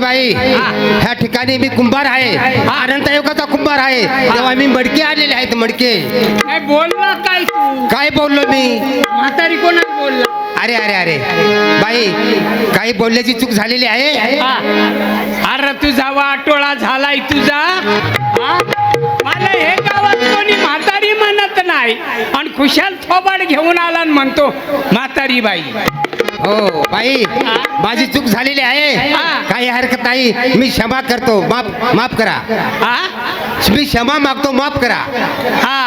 बाई ह्या ठिकाणी मी कुंभार आहे. अनंत युगाचा कुंभार आहे. तेव्हा मी मडके आलेले आहेत मडके. काय बोलला काय काय बोललो मी? म्हातारी कोणाला बोलला? अरे अरे अरे. बाई काही बोलण्याची चूक झालेली आहे. अरे तुझा वाटोळा झालाय तुझा? हा? मला हे गावात कोणी म्हातारी म्हणत नाही. आणि खुशाल थोबाड घेऊन आला म्हणतो म्हातारी बाई हो बाई माझी चूक झालेली आहे. काही हरकत नाही. मी क्षमा करतो. माफ माफ करा. हा? मी क्षमा मागतो. माफ करा. हा.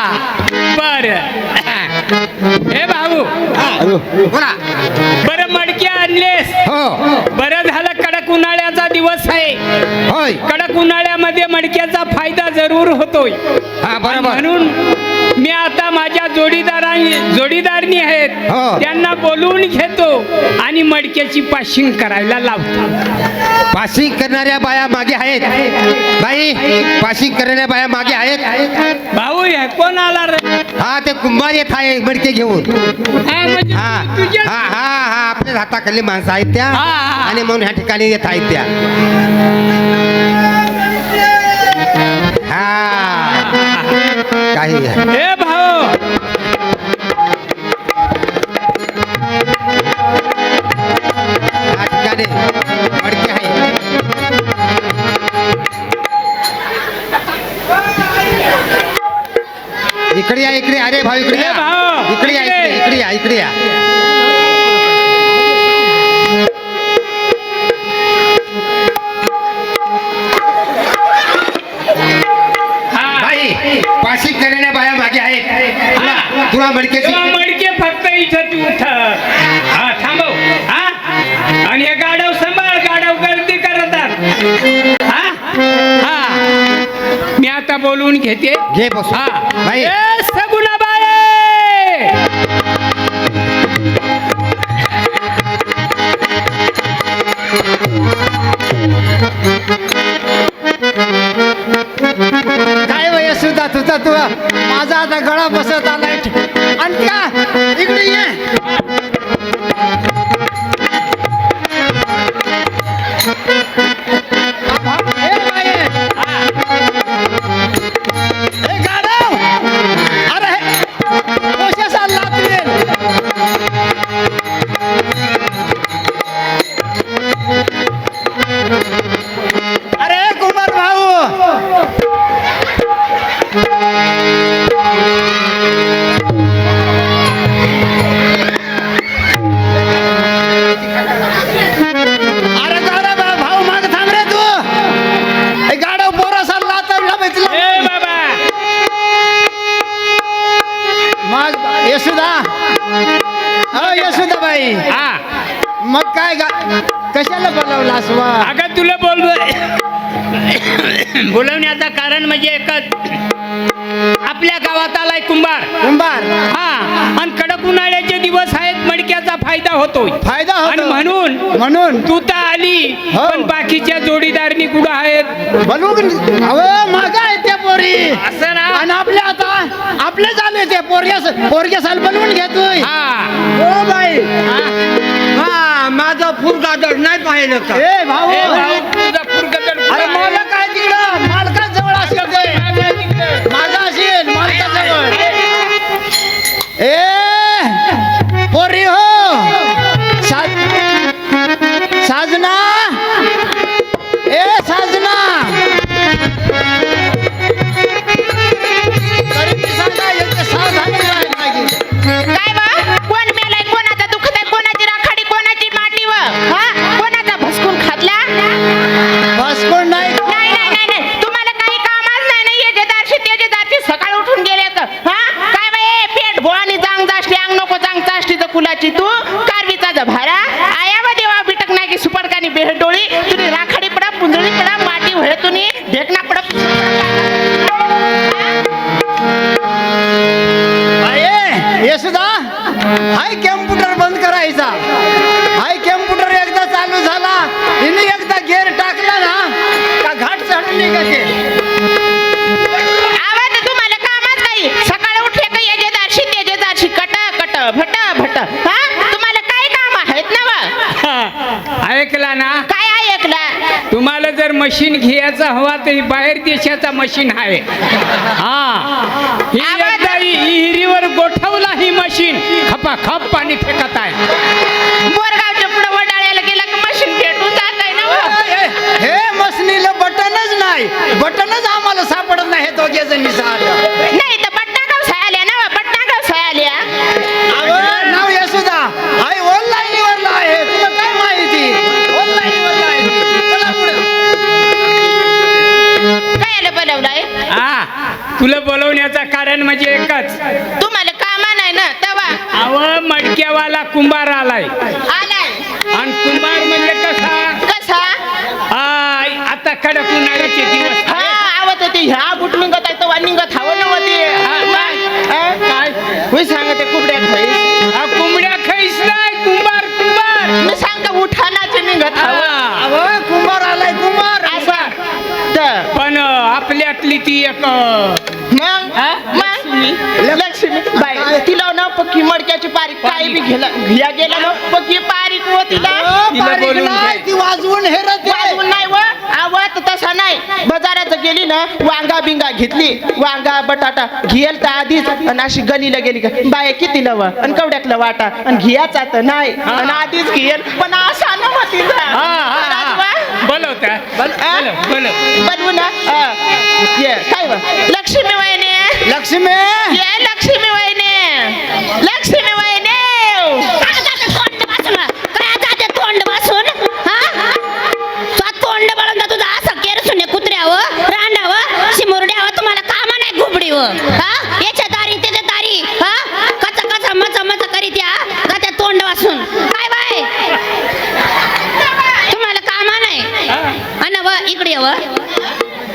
बर. हे भाऊ. बोला. बर मडके आणलेस. हो. बरं झालं कडक उन्हाळ्याचा दिवस आहे. होय. कडक उन्हाळ्यामध्ये मडक्याचा फायदा जरूर होतोय. हा बरोबर. म्हणून मी आता माझ्या जोडीदारांनी जोडीदारनी आहेत. त्यांना बोलवून घेतो आणि मडक्याची पाशिंग करायला लावतो. पासिंग करणाऱ्या बाया मागे आहेत. बाई पासिंग करणाऱ्या बाया मागे आहेत. भाऊ हे कोण आला रे? हा ते कुंभार येत आहे मडके घेऊन. हा, म्हणजे हा हा हा हा आपल्या हाताखाली माणसं आहेत त्या. आणि म्हणून ह्या ठिकाणी येत आहेत त्या. काही हे भाऊ. इकडे या इकडे अरे भाऊ इकडे या. इकडे या इकडे. इकडे या इकडे या. तुला मडकेची तेव्हा मडके फक्त इथं तू उठ. हा थांबव. हा? आणि हे गाडव सांभाळ गाडव गर्दी करतात. हा? हा. मी आता बोलवून घेते. घे बस. हा. बाई. यशोदा. हो यशोदा बाई हा. मग काय गा कशाला बोलावलास वा? अगं तुला बोल बोलवण्याचं कारण म्हणजे एकच. आपल्या गावात आलाय कुंभार. कुंभार. हा. आणि कडक उन्हाळ्याचे दिवस आहेत मडक्याचा फायदा होतोय. फायदा आणि होतो म्हणून म्हणून. तू आली हो. पण बाकीच्या जोडीदारनी कुठं आहेत? बोलू अहो माग आहे त्या पोरी. असं ना? आणि आपल्या आता आपले झाले ते पोरग्या पोरग्या साल बनवून घेतोय हा. हो बाई. हा. माझा नाही पाहिलं का? ए भाऊ. ए भाऊ, नको जांग जाष्टी तर फुलाची तू. कारवीचा जभारा मशीन घ्यायचा हवा तर बाहेर देशाचा मशीन आहे. हा. ही ही. विहिरीवर गोठवला ही मशीन. खपा खप पाणी फेकत आहे. बोरगावच्या पुढे वडाळ्याला गेला की मशीन भेटून जात आहे ना हो. हे मसनीला बटनच नाही. बटनच आम्हाला सापडत नाही हे दोघे जण नाही तर पटनागाव तुला बोलवण्याचं कारण म्हणजे एकच. तुम्हाला कामा नाही ना तवा. अव मडक्यावाला कुंभार आलाय. आलाय. आणि कुंभार म्हणजे कसा? कसा? आ, आता कडक उन्हाळ्याचे दिवस. हा. आवत होते ह्या बुट निघत आहे तवा निघत हवं नव्हते काय? मी सांगते कुबड्या खाईस. हा कुंबड्या खाईस नाही कुंभार कुंभार. मी सांगते उठानाचे निघत हवं. हा. अहो कुंभार आलाय कुंभार. असं. तर. पण अ, आपल्यातली ती एक अ, लक्ष्मी बाई तिला ना पक्की मडक्याची पारीक काय बी गेला घ्या गेला ना पक्की पारीक व तिला. तिला बारीक बोलून नाही, घे. ती वाजवून हेरत वाजवून नाही व. आवत तसा नाही. बाजारात गेली ना वांगा बिंगा घेतली. वांगा बटाटा घेल तर आधीच. आणि अशी गलीला गेली का बाय किती लव आणि कवड्यातलं वाटा. आणि घियाचा तर नाही. आणि आधीच घेल. पण असा ना मग तिचा हा, हा, वा? हा. बोलव, बोलव. बनवू ना? हा. ये. काय व लक्ष्मी वहिनी. लक्ष्मी? ये लक्ष्मी वहिनी. लक्ष्मी वहिनी. तोंड वाचून काय जाते तोंड वाचून हा? तुझा तोंड बळून तुझा असं केरसून कुत्र्यावं रांडावं शिमुरड्यावं तुम्हाला कामा नाही घुबडीवं हा? याच्या दारी त्याच्या दारी हा? कचा कचा मचा मचा करीत या जाते तोंड वाचून काय बाय. तुम्हाला कामा नाही. अन व इकडे व.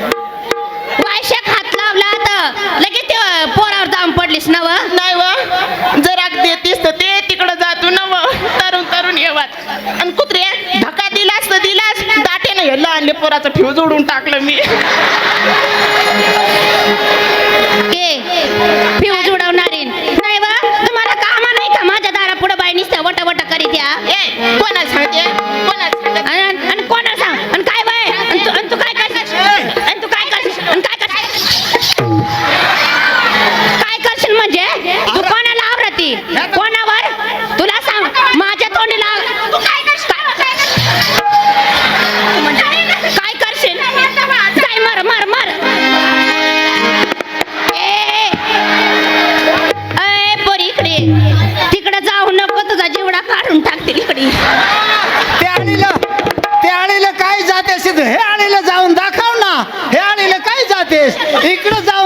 वायशाक हात लावला तर लगेच ते पोरावर दाम पडलीस ना व? नाही व. जरा देतीस तर ते तिकडं जातो ना व. तरुण तरुण येवात आणि कुत्रे धक्का दिलास तर दिलास. दाटेनं हे लहानले पोराचं ठेव जोडून टाकलं मी. फ्यूज उडवणारी नाही वा तुम्हाला कामा नाही का? माझ्या दारा पुढे बाई निसत्या वटा वटा करीत या. कोणाला सांगते? कोणाला सांगते? कोणावर? तुला सांग. माझ्या तोंडीला तू काय करशील? काय करशील? काय मर मर मर. ए ए, पोरी इकडे. तिकडे जाऊ नको तुझा जीवडा काढून टाकतील इकडे. ते आळीला ते आळीला काय जातेस तू हे आळीला जाऊन दाखव ना. हे आळीला काय जातेस? इकडे जाऊन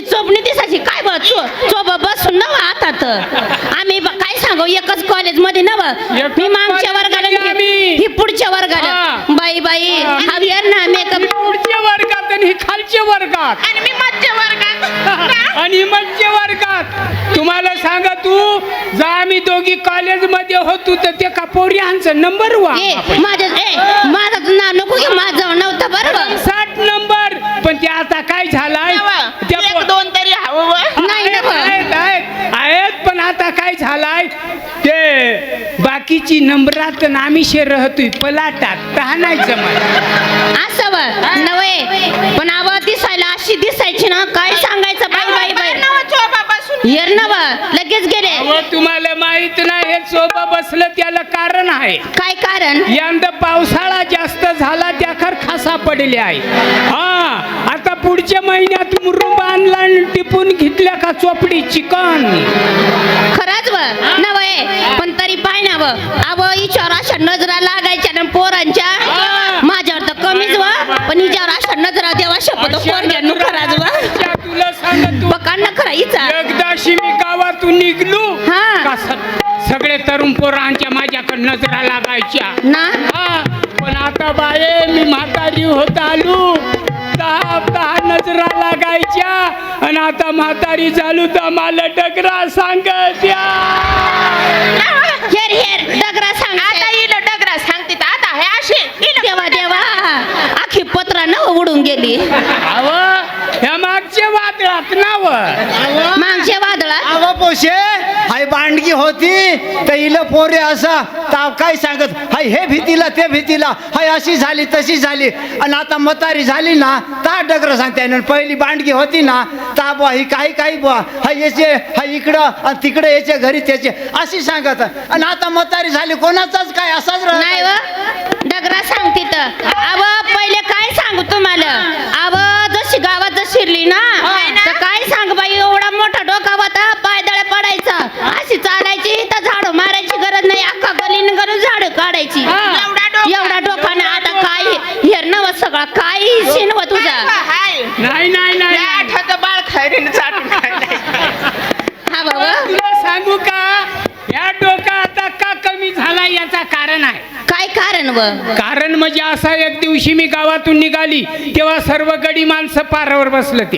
पार चिकनी चोपणी दिसायची काय बघ चो चोब बसून नव आता तर आम्ही ब- काय सांगू? एकच कॉलेजमध्ये नव. एकच मी मागच्या college वर्गाला मध्ये आम्ही. ही पुढच्या वर्गाला. हा. बाई बाई हा. हवियर ना मेकअप पुढच्या वर्गात आणि ही खालच्या वर्गात. आणि मी मध्य वर्गात. आणि मध्य वर्गात. तुम्हाला सांगा तू जा आम्ही दोघी कॉलेजमध्ये होतो तर ते कपोऱ्यांचं नंबर वा माझं ए माझं नाव नको की माझं नव्हतं बरोबर? साठ नंबर पण ते आता काय झालाय एक पो- दोन तरी हवं व नाही आहेत, नको आहेत, आहेत आहेत पण आता काय झालाय ते बाकीची नंबरात आम्ही शेर राहतोय पलाटात तहा नाही जमत. असं नव्हे. पण आवा दिसायला अशी दिसायची ना काय सांगायचं बाई बाई बाई. येर नव लगेच गेले. अहो, तुम्हाला माहीत नाही हे सोबा बसलं त्याला कारण आहे. काय कारण? यंदा पावसाळा जास्त झाला त्या खर खासा पडले आहे हा पुढच्या महिन्यात मुरुंब आणला आणि टिपून घेतल्या का चोपडी चिकन? खरंच व? नव्हे. पण तरी पाय ना व. आव हिच्यावर अशा नजरा लागायच्या ना पोरांच्या. माझ्यावर तर कमीच व. पण हिच्यावर अशा नजरा देवा शपथ पोरग्या नु खराच व? तुला सांगतो. बका न खरा हिचा एकदाशी मी गावातून निघलो हा. सगळे तरुण पोरांच्या माझ्याकडे नजरा लागायच्या. ना? पण आता बाये मी म्हातारी होत आलो. नजरा लागायच्या. आणि आता म्हातारी झालो तर मला डगरा सांगत या. हेर हेर डगरा सांग आता डगरा सांगते. तर आता हे अशी देवा देवा. आखी पत्रा न उडून गेली. अव ह्या मागचे वादळात नाव मागच्या वादळात? अव पोशे हाय बांडगी होती तर इलं पोरे असा ताव काय सांगत? हाय हे भीतीला ते भीतीला हाय अशी झाली तशी झाली. आणि आता म्हातारी झाली ना ता डगर सांगते. आणि पहिली बांडगी होती ना ता बुवा ही काही काही बुवा हाय याचे हाय इकडं आणि तिकडे याचे घरी त्याचे अशी सांगत. आणि आता म्हातारी झाली कोणाचाच काय असाच राहत नाही व डगरा सांगते तर. अव पहिले काय सांगू तुम्हाला? अव जशी गावात जर शिरली ना. तर काय सांग बाई एवढा मोठा डोका होता पायदळ पडायचा. अशी चालायची तर झाडू मारायची गरज नाही अख्खा गलीन गरून झाडू काढायची. एवढा डोका. एवढा डोकाने आता काय हेर नव सगळा काय शिनव तुझा. हाय. नाही नाही नाही आठवतं बाळ काढलंय. हा बाबा. तुला सांगू का? या डोका आता का कमी झाला याचा कारण आहे? कारण व? कारण म्हणजे असा एक दिवशी मी गावातून निघाली तेव्हा सर्व गडी माणसं पारावर बसलं ते.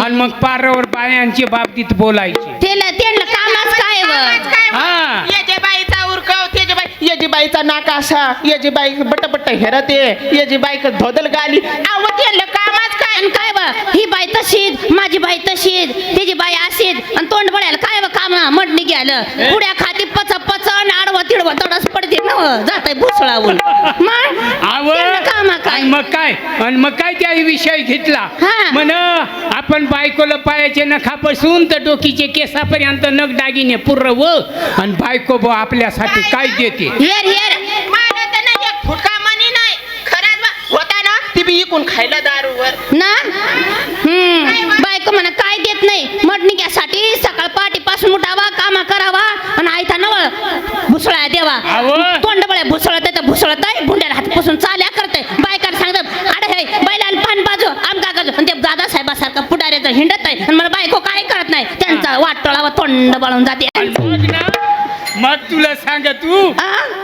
आणि मग पारावर बायांची बाबतीत बोलायची. त्याला त्यांना कामाच काय व? हा. बाईचा उरकव तेजे बाई येजे बाईचा नाक असा येजे बाई बट बट हेरते येजे बाई धोदल गाली. आव त्यांना कामच काय आणि काय व ही बाई तशीच माझी बाई तशीच त्याची बाई अशीच आणि तोंड पडायला काय व काम? मडणी घ्यायला. पुड्या खाती पच पच आणि आडवं तिडवं तडस पडते. ना जात भुसळावून. मग आव. त्यांना कामं काय? आणि मग काय? आणि मग काय त्या विषय घेतला? हा. म्हण आपण बायकोला पायाचे नखापासून तर डोकीचे केसापर्यंत नग दागिने पुर्र व आणि बायको बो आपल्यासाठी काय देते? हेर हेर मला तर नाही एक फुटका मनी नाही खरंच बा. होता ना इकून खायला दारूवर? ना? हम्म. बायको म्हणा काय देत नाही? मडणिक्यासाठी सकाळ पाठीपासून उठावा कामा करावा आणि आयता नव भुसळा देवा. तोंड बळ्या भुसळत आहे तर भुसळत आहे भुंड्याला हातपासून चाल्या करते बायकाला सांगतात अरे हे बैलाला पान बाजू आमका बाजू आणि ते दादासाहेबासारखा पुढाऱ्याचं हिंडत आहे आणि मला बायको काय करत नाही. त्यांचा वाटोळावा तोंड बळून जाते. आणि मग ना? मग तुला सांग तू?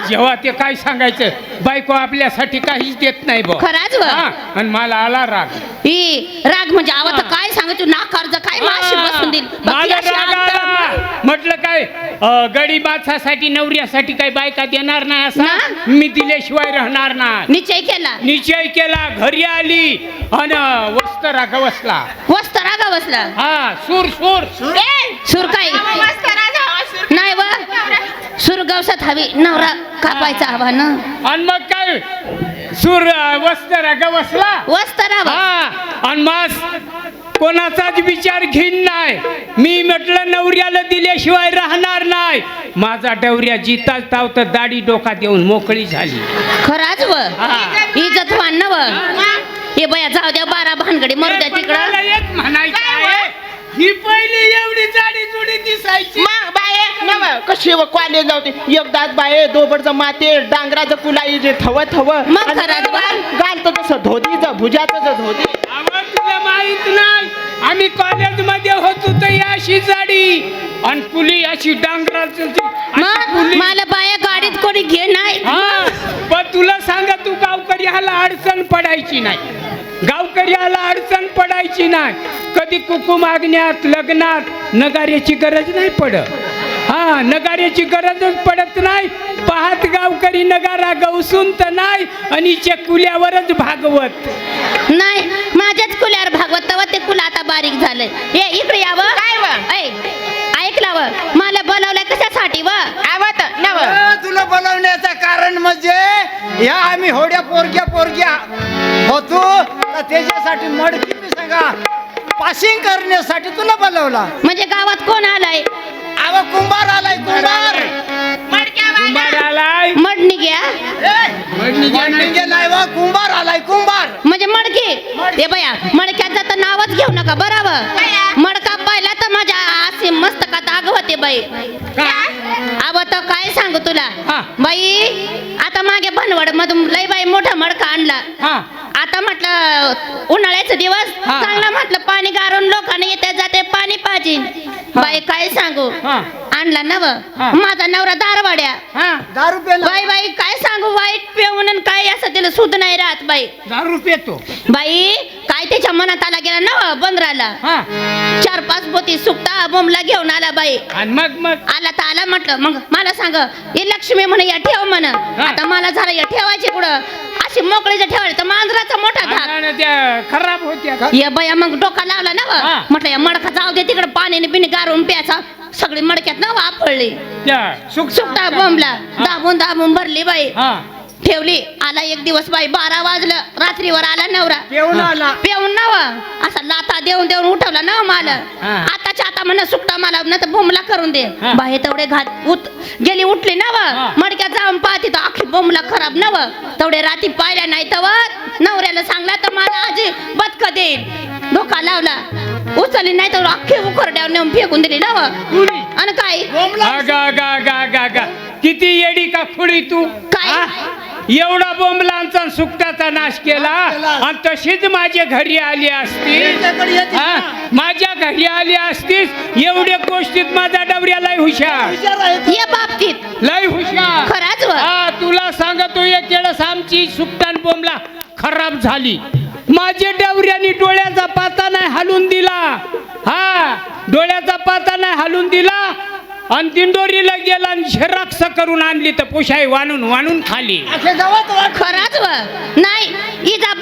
जेव्हा ते काय सांगायचं बायको आपल्यासाठी काहीच देत नाही बा खरंच व? आणि मला आला राग. ही राग म्हणजे आवा तर काय सांगायचं ना कर्ज काय माशी बसून देईल? बघ, मला अशी राग अंतर- आला. म्हटलं काय अं, गडी माणसासाठी नवऱ्यासाठी काही बायका देणार नाही असा? ना? मी दिल्याशिवाय राहणार नाही. निश्चय केला. निश्चय केला घरी आली आणि वस्त राग बसला वस्त रागा बसला हा सूर सूर. ए, सुर काय मस्त राजा हो, सुर- नाही व सुर गवसात हवी नवरा कापायचा हवा ना. आणि मग काय? सूर अं, वस्त राग बसला वस्त राहा हा. आणि मग कोणाचाच विचार घेईन नाही. मी म्हटलं नवऱ्याला दिल्याशिवाय राहणार नाही. माझा डवऱ्या जिताच ताव तर दाढी डोका देऊन मोकळी झाली. खराच व? हा. इज्जत वाढ व? हे. बया जाऊ द्या बारा भानगडी मरू द्या मला तिकडं. एक म्हणायचं आहे. ही पहिली एवढी जाडी जुडी दिसायची. मग बाये नव कशी व कॉलेज जाऊते. एकदाच बाये दोबडचं माते डांगराचं कुलाई जे थव थव मग खरंच बा. घालतं तसं धोतीचं भुजाचं धोती. आवड तुला माहीत नाही. आम्ही कॉलेजमध्ये होतो तर ही अशी जाडी. आणि कुली अशी डांगराचं ती- अशी मग कुली. मला बाया गाडीत कोणी घे नाही हा पण तुला सांगा तू गावकरी ह्याला अडचण पडायची नाही. गावकरी ह्याला अडचण पडायची नाही. कधी कुकू मागण्यात लग्नात नगाऱ्याची गरज नाही पडत. हा नगाऱ्याची गरजच पडत नाही. पाहत गावकरी नगारा गवसून तर नाही आणि चकुल्यावरच भागवत. नाही माझ्याच कुल्यावर भागवत. तेव्हा ते कुल आता बारीक झालंय. ये इकडे यावं काय व? ऐ, ऐकलं व. मला बोलावलंय कशासाठी व? अ, तुला बोलवण्याचं कारण म्हणजे या आम्ही होड्या पोरग्या पोरग्या होतो. तर त्याच्यासाठी मडकी मी सांगा? पासिंग करण्यासाठी तुला बोलवला. म्हणजे गावात कोण आलाय? अव कुंभार आलाय कुंभार. मडक्या कुंभार आलाय. मडणी घ्या मडकी गेलाय व कुंभार आलाय कुंभार. म्हणजे मडकी. ते बया मडक्याचं तर नावच घेऊ नका बरोबर? मडका पाहिला तर माझ्या असे मस्तकात आग होते बाई. तर काय सांगू तुला? हा. बाई आता मागे बनवड मधून लय बाई मोठा मडका आणला. हा. आता म्हटलं उन्हाळ्याचे दिवस हा. चांगला म्हटलं पाणी गारून लोकांना येते जाते पाणी पाहिजे बाई काय सांगू? हा. आणला नव. हा. माझा नवरा दारवाड्या. हा. बाई बाई काय सांगू? वाईट पिऊन आणि काय असं तिला सुध नाही राहत बाई. दारू पेतो. बाई काय त्याच्या मनात आला गेला नव बंदराला? हा. चार पाच पोती सुकता बोमला घेऊन आला बाई. आणि मग मग? आला तर आला म्हटलं. मग मला सांग हे लक्ष्मी म्हणे या ठेव म्हण. आता मला झालं या ठेवायचे कुठं अशी मोकळीचं ठेवायला तर मांजर मोठा धाक आणि त्या खराब होत्या. ये बया मग डोका लावला ना व. हा. म्हटलं या मडका जाऊ दे तिकडे पाण्याने बिनी गारून प्यायचा. सगळी मडक्यात ना वापरली. त्या सुक सुकटा बोंबला. दाबून दाबून भरली बाई. हा. ठेवली. आला एक दिवस बाई बारा वाजलं. रात्रीवर आला नवरा. येऊन आला. पेऊन नव. असा लाता देऊन देऊन उठवला ना मला. हा. आताच्या आता म्हणा सुकटा मला न तर बोंबला करून दे. हा. बाहे तेवढे घात उत गेली उठली ना व हा. मडक्यात जाऊन पाहते तर अख्खी बोंबला खराब नव. तेवढे राती पाहिल्या नाही तर नवऱ्याला सांगला तर मला आजी बदक देईल. धोका लावला. उचलली नाही तर अख्खी उखरड्यावर नेऊन फेकून दिली ना व कुणी? आणि काय? गा गा गा गा गा. किती येडी का खुडी तू? काय? हा? एवढा बोंबलांचा सुकटाचा नाश केला. आणि तशीच माझ्या घरी आली असती हा? माझ्या घरी आली असतीस. एवढ्या गोष्टीत माझा डवऱ्या लय हुशार. या बाबतीत. लय हुशार. खराच हा तुला सांगतो एक वेळेस आमची सुकटान बोंबला खराब झाली. माझ्या डवऱ्यानी डोळ्याचा पाता नाही हलून दिला. हा डोळ्याचा पाता नाही हलून दिला. आणि दिंडोरीला गेला आणि झेरॉक्स करून आणली तर पुशाई वाणून वाणून खाली. खराच व. नाही इजा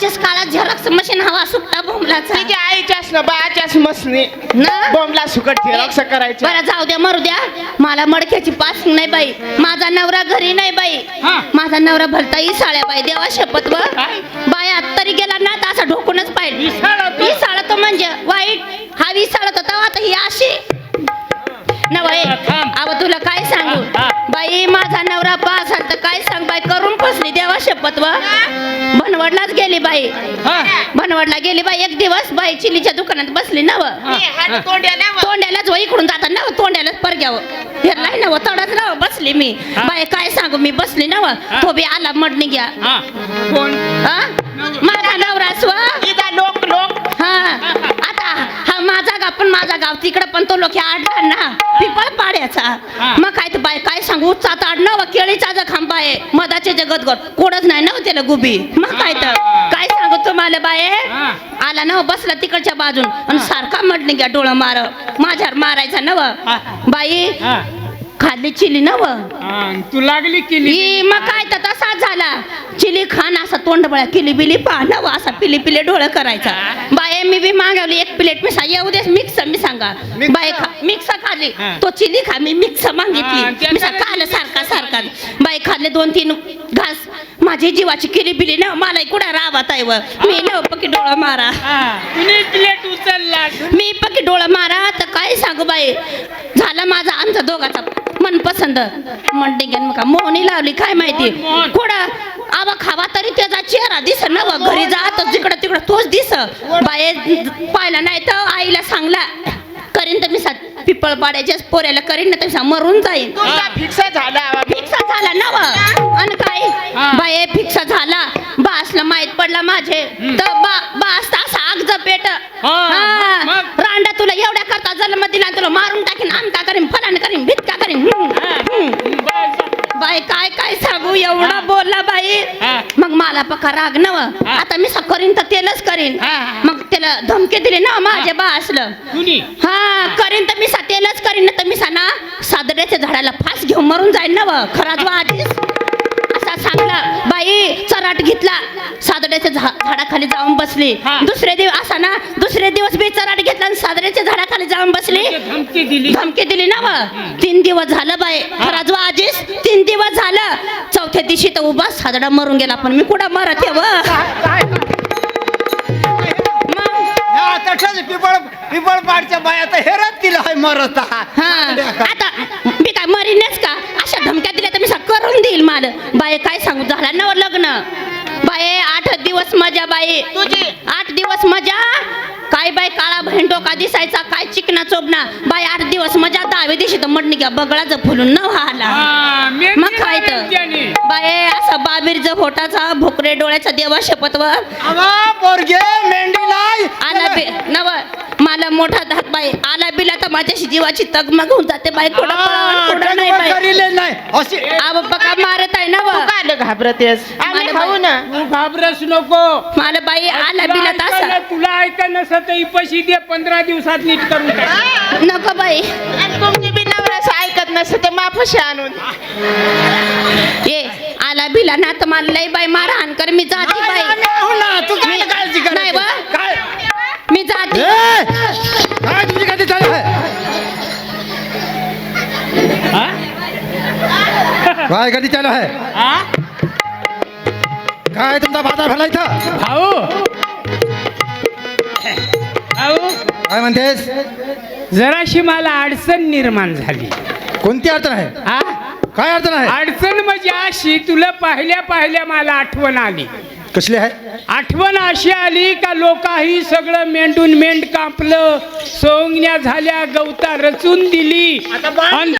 ते बहाच्याच काळात झेरॉक्स मशीन हवा सुकटा बोंबलाचा. तिच्या आईच्या असलं बाच्याच मसनी ना? बॉम्बला सुकट झेरॉक्स करायचं बरं जाऊ द्या मरू द्या. मला मडक्याची पासिंग नाही बाई. माझा नवरा घरी नाही बाई. हा. माझा नवरा भलता इसाळ्या बाई देवा शपथ व काय? बाई आत तरी गेला ना तर असा ढोकूनच पाहिजे इसाळा तो? इसाळा तो म्हणजे वाईट. हा विसाळत होता आता ही अशी. नवय थांब. अव तुला काय सांगू? हा, हा. बाई माझा नवरा पास तर काय सांग बाई? करून फसली देवा शपथ व भनवडलाच गेली बाई. हा. भनवडला गेली बाई. एक दिवस बाई चिलीच्या दुकानात बसली ना व हा. हात तोंड्या तोंड्यालाच व इकडून जातात ना व, तोंड्यालाच परग्याव फिरलाय ना व, तडच ना व, बसली मी. बाई काय सांगू? मी बसली ना व, तो बी आला मडणी घ्या. हा. कोण? हा? माझा नवरा स्व इथं लोक लोक हा आता हा माझा गाव पण माझा गाव तिकडे पण तो लोक आडला ना पिपळ पाड्याचा. मग काय ते बाय काय सांगू उचात आड व केळीचा जो खांबा आहे मधाचे जगत गोट कोडच नाही ना हो त्याला गुबी मग काय तर. काय सांगू तुम्हाला बाय. आला ना हो, बसला तिकडच्या बाजून आणि सारखा म्हटलं घ्या डोळं मार माझ्यावर मारायचा नव. बाई. खाल्ली चिली नव? हा, तू लागली केली मग काय तर तसाच झाला. चिली खान असा तोंडबळा किली बिली पाहणं असा पिली पिले डोळं करायचा. बाय मी बी मागवली एक प्लेट मी सांग येऊ देस मिक्स मी सांगा. बाय खा मिक्स खाल्ली. हा. तो चिली खा मी मिक्स हा, मागितली त्या मी सांग खाल्लं. सारखा. सारखा बाई खाल्ले दोन तीन घास. माझी जीवाची किली बिली ना मला कुठं राहत आहे व? मी न पकी डोळं मारा. हा, प्लेट उचलला? मी पकी डोळं मारा तर काय सांगू बाई? झाला माझा आमचा दोघाचा मनपसंद. म्हणते मग का मोहनी लावली काय माहिती. कुठं? आवा खावा तरी त्याचा चेहरा दिस ना व? घरी जात जिकडं तिकडं तोच दिस. बाये पाहिला नाही तर आईला सांगला करीन तर मी सा पिपळ पाड्याच्याच पोऱ्याला करीन ना तर मरून जाईन. तुमचा फिक्स झाला झाला ना व आणि काय. बाये फिक्सा झाला. बासला माहीत पडला माझे. तर बा बास असा आग पेट? रांडा तुला एवढ्या करता जन्म दिला तुला मारून टाकीन आमका करीन फलान करीन भितका करीन. बाई काय काय सांगू? एवढा. बोलला बाई. हा. मग मला पका राग नव हा. आता मी करीन तर तेलच करीन. हा, हा. मग त्याला धमकी दिली ना माझ्या बा असलं. कुणी? हा करीन तर मी सा तेलच करीन ना तर मी सा ना सादड्याच्या झाडाला फास घेऊन मरून जाईन ना व खराच वा आधीच. सादड्याच्या झा झाडाखाली जाऊन बसली. हा. दुसरे दिवस असा ना दुसरे दिवस बी चराट घेतला आणि झाडाखाली जाऊन बसली. धमकी दिली. धमकी दिली ना व? तीन दिवस झालं बाई. खराज आजीस तीन दिवस झालं. चौथ्या दिवशी तर उभा सादडा मरून गेला. पण मी कुठं मरत आहे पिपळ पिपळ पाडच्या बाया तर हेरत तिला मरत. हा. आता मी काय मरीनच का? अशा धमक्या दिल्या तर मी करून देईल मला. बाई काय सांगू झाला ना लग्न. बाई आठ दिवस मजा बाई. तुझी. आठ दिवस मजा. काय बाई काळा बहीण डोका दिसायचा काय चिकना चोबना. बाई आठ दिवस मजा. दहाव्या दिवशी तर म्हटणी घ्या बगळाच फुलून न व्हायला. मग काय तर. बाये असा बाबीरचा फोटाचा भोकरे डोळ्याचा देवा शपथवर. पोरगे मेंढीला आला बे नव मला मोठा धाक बाई. आला बिला तर माझ्याशी जीवाची तगमग होऊन जाते बाई. कुठं पळावं, कुठं नाही बाई. करीले नाही. अशी आव बका मारत आहे ना व. काय घाबरतेस आम्ही मला खाऊ ना. तू घाबरस नको. मला बाई आला बिला तसा. तुला ऐका नसत तर दे पंधरा दिवसात नीट करून टाक. नको बाई. आणि तुमची बी नसतं ते माफशी आणून ये आला बिला ना तर मला लय बाई मारहाण कर मी जाते बाई हो ना तू काय काळजी नाही करायची? बा. काय मी जाते ए! काय तुझी गाडी चालू आहे हा? काय गाडी चालू आहे हा? काय तुमचा बाजार भरला इथं भाऊ भाऊ काय म्हणतेस जराशी मला अडचण निर्माण झाली कोणती अडचण आहे? हा काय अडचण आहे? अडचण म्हणजे अशी तुला पाहिल्या पाहिल्या मला आठवण आली. कसली आहे? आठवण अशी आली का लोकाही सगळं मेंढून मेंढ कापलं सोंगण्या झाल्या गवता रचून दिली. अन